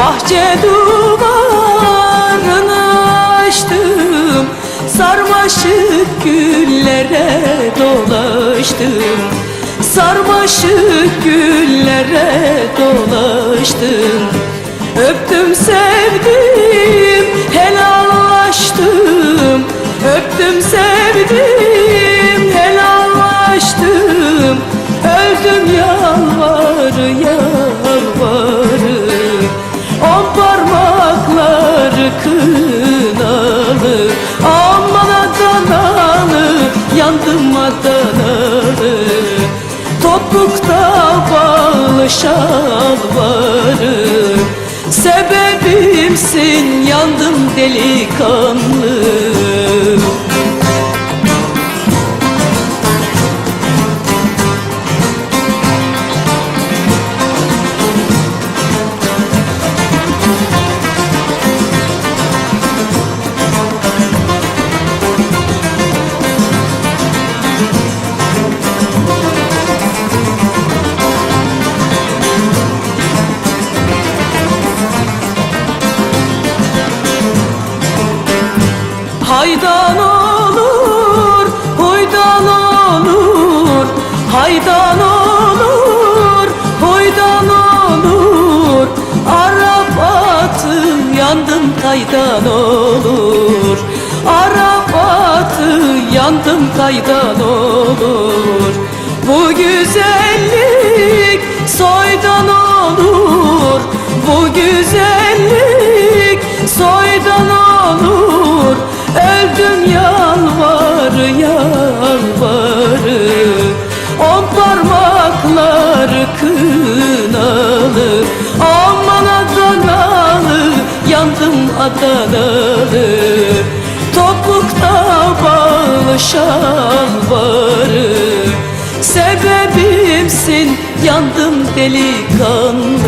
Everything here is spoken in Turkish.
Bahçe duvarını açtım Sarmaşık güllere dolaştım. Sarmaşık güllere dolaştım. Öptüm sevdim helallaştım. Öptüm sevdim helallaştım. Öldüm yalvarı yandım Adanalı Topukta bağlı şalvarı Sebebimsin yandım delikanlı Haydan olur, huydan olur Haydan olur, huydan olur. Arabatı yandım kaydan olur. Arabatı yandım kaydan olur. Bu güzellik soydan olur. Bu güzellik soydan olur yandım Adanalı Topukta bağlı şalvarı Sebebimsin yandım delikanlı